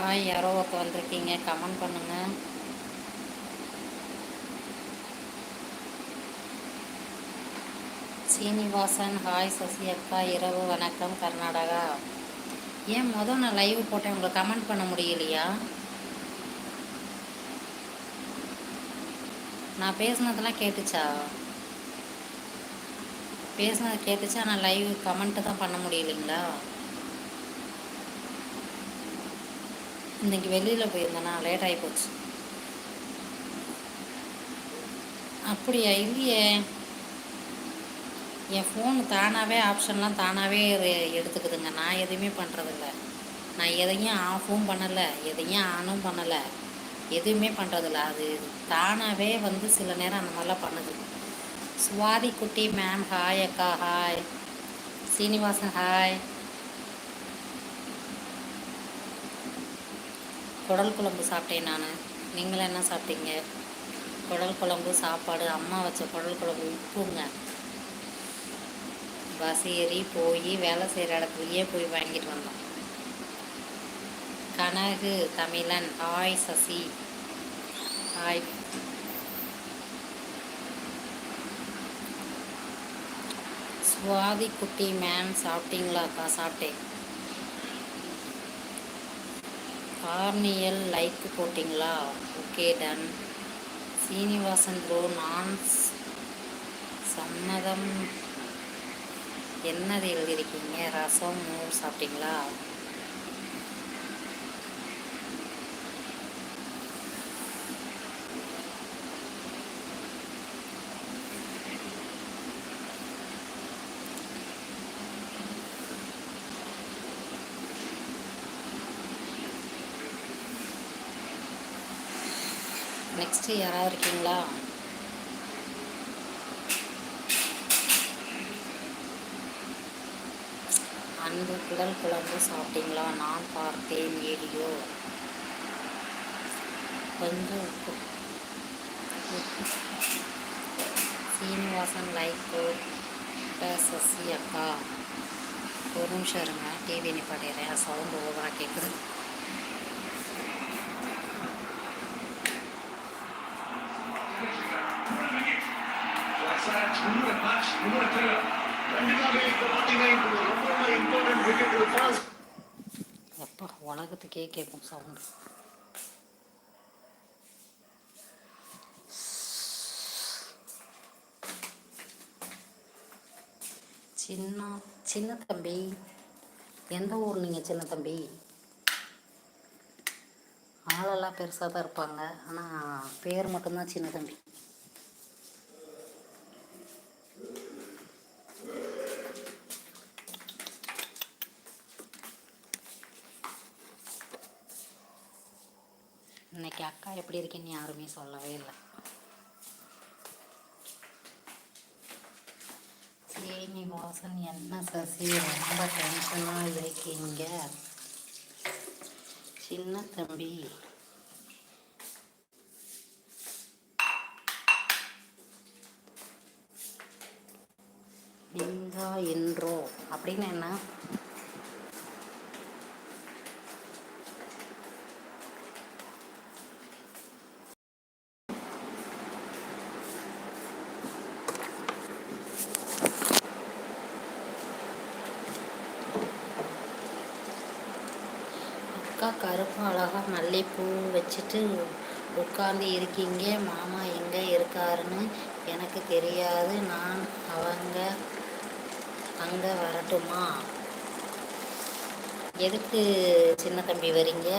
Hi யாரோ ஒருத்தர் வந்திருக்கீங்க. கமெண்ட் பண்ணுங்க. சீனிவாசன் ஹாய் சசி அக்கா. இரவு வணக்கம். கர்நாடகா. ஏன் மொதல் நான் லைவ் போட்டேன்? உங்களை கமெண்ட் பண்ண முடியலையா? நான் பேசுனதெல்லாம் கேட்டுச்சா? பேசுனது கேட்டுச்சா? நான் லைவ் கமெண்ட்டு தான் பண்ண முடியலைங்களா? இன்னைக்கு வெளியில் போயிருந்தேனா. லேட் ஆகி போச்சு. அப்படியா? இல்லையே. என் ஃபோன் தானாகவே ஆப்ஷன்லாம் தானாகவே எடுத்துக்குதுங்க. நான் எதுவுமே பண்ணுறதில்ல நான் எதையும் ஆஃபும் பண்ணலை. எதையும் ஆனும் பண்ணலை. எதுவுமே பண்ணுறதில்ல அது தானாகவே வந்து சில நேரம் அந்த மாதிரிலாம் பண்ணுது. சுவாதி குட்டி மேம் ஹாய் அக்கா ஹாய் சீனிவாசன் ஹாய் குடல் குழம்பு சாப்பிட்டேன் நான். நீங்களும் என்ன சாப்பிட்டீங்க? குடல் குழம்பு சாப்பாடு. அம்மா வச்ச குடல் குழம்பு உப்புங்க. பஸ் ஏறி போய் வேலை செய்கிற இடத்துலையே போய் வாங்கிட்டு வந்தோம். கனகு தமிழன் ஹாய் சசி. ஹாய். சுவாதி குட்டி மேம் சாப்பிட்டீங்களாக்கா? சாப்பிட்டேன். கார்னியல் லைக் போட்டிங்களா? Okay done. சீனிவாசன் ப்ரோ நான் சம்மதம். என்னது எழுதியிருக்கீங்க? ரசம் மோர் சாப்பிட்டீங்களா? நெக்ஸ்ட்டு யாராவது இருக்கீங்களா அன்பு குடல் குழம்பு சாப்பிட்டீங்களா? நான் பார்த்தேன் வீடியோ கொஞ்சம் உப்பு. சீனிவாசன் லைக் சசி அக்கா. ஒரு நிமிஷம் இருங்க. டிவி நிப்பாட்டிடுறேன். சவுண்டு ஓவராக கேட்குது எப்போ உலகத்துக்கே கேட்கும் சவுண்டு சின்ன சின்ன தம்பி. எந்த ஊர் நீங்கள் சின்ன தம்பி? ஆளெல்லாம் பெருசாக தான் இருப்பாங்க. ஆனால் பேர் மட்டும்தான் சின்ன தம்பி இன்னைக்கு அக்கா எப்படி இருக்கேன்னு யாருமே சொல்லவே இல்லை. சீனிவாசன் என்ன சசி? ரொம்ப டென்ஷனாக இருக்கீங்க. சின்ன தம்பி. நீங்கா என்றோ அப்படின்னு என்ன அக்கா கருப்பு அழகா மல்லிகைப்பூ வச்சுட்டு உட்கார்ந்து இருக்கீங்க. மாமா எங்கே இருக்காருன்னு எனக்கு தெரியாது. நான் அவங்க அங்கே வரட்டுமா? எதுக்கு சின்ன தம்பி வரீங்க?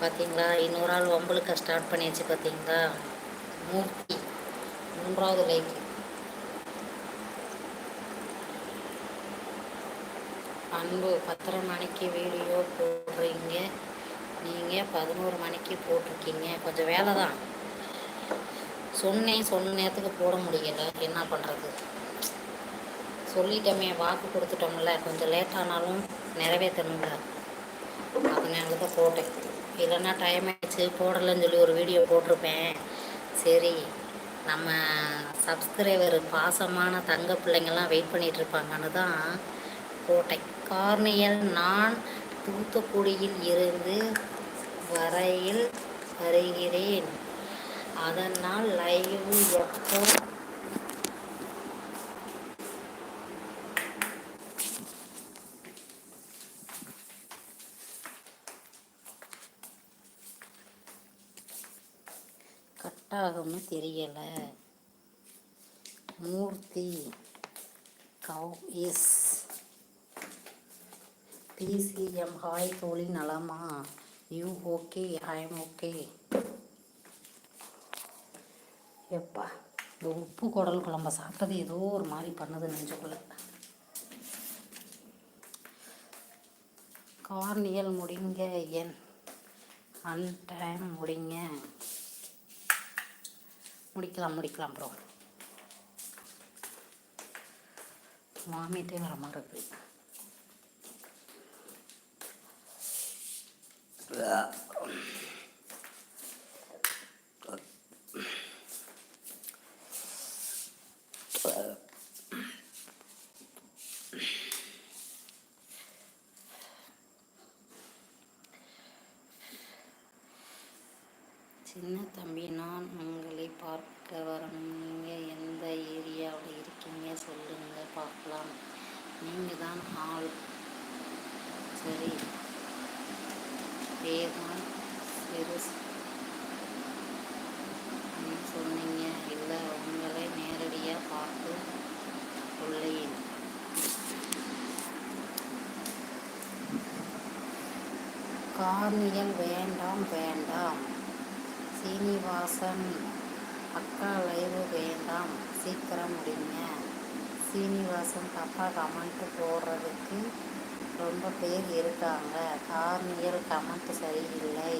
பார்த்தீங்களா இன்னொரு ஆள் வம்பளுக்க ஸ்டார்ட் பண்ணியாச்சு பார்த்தீங்களா மூர்த்தி மூன்றாவது லைக் அன்பு பத்தரை மணிக்கு வீடியோ போடுறீங்க. நீங்கள் பதினோரு மணிக்கு போட்டிருக்கீங்க. கொஞ்சம் வேலை தான். சொன்னேன் சொன்ன நேரத்துக்கு போட முடியல. என்ன பண்ணுறது சொல்லிட்டோமே வாக்கு கொடுத்துட்டோம்ல. கொஞ்சம் லேட் ஆனாலும் நிறைவேற்றணும்ல. அதனால தான் போட்டேன். இல்லைன்னா டைம் ஆயிடுச்சு. போடலைன்னு சொல்லி ஒரு வீடியோ போட்டிருப்பேன். சரி நம்ம சப்ஸ்கிரைபர் பாசமான தங்க பிள்ளைங்கள்லாம் வெயிட் பண்ணிகிட்ருப்பாங்கன்னு தான் கோட்டை கார்னியல் நான் தூத்துக்குடியில் இருந்து வரையில் வருகிறேன். அதனால் லைவ் எப்போ? கட்டாகும்னு தெரியலை. மூர்த்தி கவ் எஸ். பிசிஎம் ஹாய் தோழி நலமா? You okay I am okay எப்பா இந்த உப்பு குடல் குழம்ப சாப்பிட்டது ஏதோ ஒரு மாதிரி பண்ணுது நெஞ்சுக்குள்ள கார்னியல் முடிங்க என் அன் டைம் முடிங்க. முடிக்கலாம் முடிக்கலாம் ப்ரோ வாமிட்டே வர மாதிரி இருக்குது சின்ன தம்பி நான் உங்களை பார்க்க வரணும். நீங்கள் எந்த ஏரியாவில் இருக்கீங்க சொல்லுங்க பார்க்கலாம். நீங்கள் தான் ஆள். சரி. பேர் தான் சிறு சொன்னீங்க. இல்லை உங்களை நேரடியாக பார்த்து கொள்ளையில். கார்னியல் வேண்டாம் வேண்டாம். சீனிவாசன் அக்கா லைவு வேண்டாம். சீக்கிரம் முடிங்க. சீனிவாசன் தப்பாக கமெண்ட் போடுறதுக்கு ரொம்ப பேர் இருக்காங்க. கார்னியல் கமெண்ட் சரியில்லை.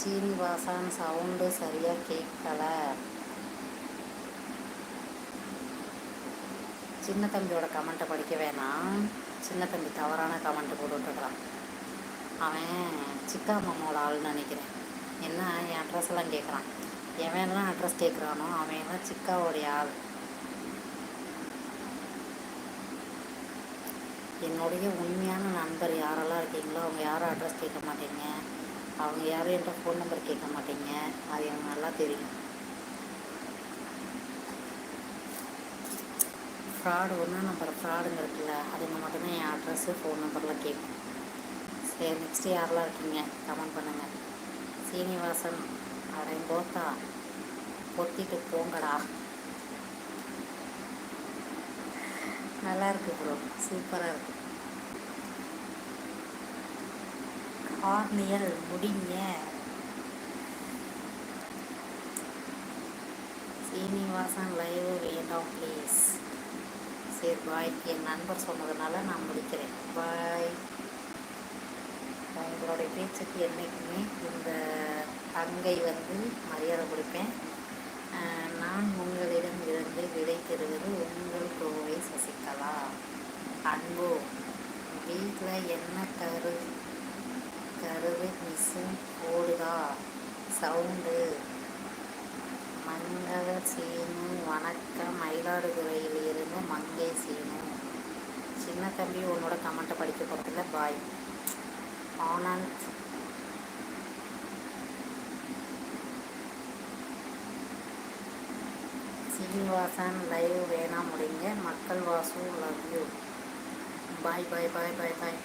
சீனிவாசன் சவுண்டு சரியாக கேட்கல. சின்ன தம்பியோட கமெண்ட்டை படிக்க வேணாம். சின்ன தம்பி தவறான கமெண்ட் போட்டுட்ருக்கான் அவன் சிக்கா மாமாவோட ஆள்னு நினைக்கிறேன். என்ன என் அட்ரஸ் எல்லாம் கேட்குறான். எவன்லாம் அட்ரஸ் கேட்குறானோ அவன் எல்லாம் சிக்காவோடைய ஆள். என்னுடைய உண்மையான நண்பர் யாரெல்லாம் இருக்கீங்களோ அவங்க யாரும் அட்ரஸ் கேட்க மாட்டீங்க. அவங்க யாரும் என்கிட்ட ஃபோன் நம்பர் கேட்க மாட்டீங்க. அது எனக்கு நல்லா தெரியும். ஃப்ராடு ஒன்றா நம்பர் ஃப்ராடுங்க இருக்குல்ல அதுங்க மட்டும்தான் என் அட்ரஸ்ஸு ஃபோன் நம்பர்லாம் கேட்கும். சரி நெக்ஸ்ட்டு யாரெல்லாம் இருக்கீங்க? கமெண்ட் பண்ணுங்கள் சீனிவாசன் அரை போத்தா பொத்திட்டு போங்கடா. நல்லா இருக்கு ப்ரோ சூப்பராக இருக்கு கார்னியல் முடிங்க. சீனிவாசன் லைவ் வேண்டாம் ப்ளீஸ் சரி பாய் என் நண்பர் சொன்னதுனால நான் முடிக்கிறேன். பாய் உங்களுடைய பேச்சுக்கு என்றைக்குமே இந்த தங்கை வந்து மரியாதை கொடுப்பேன். நான் உங்களிடம் இருந்து விடை பெறுவது உங்கள் கோவை சசிகலா. அன்பு வீட்டில் என்ன கரு கருது மிஷின் ஓடுதா சவுண்டு. மங்கள சீனு வணக்கம். மயிலாடுதுறையிலிருந்து மங்கை சீனு. சின்ன தம்பி உன்னோட கமெண்ட்டை படிக்க போகிறதில்ல பாய் ஆனந்த் சீனிவாசன் லைவ் வேணாம் முடிங்க. மக்கள் Vasu love you bye bye bye bye bye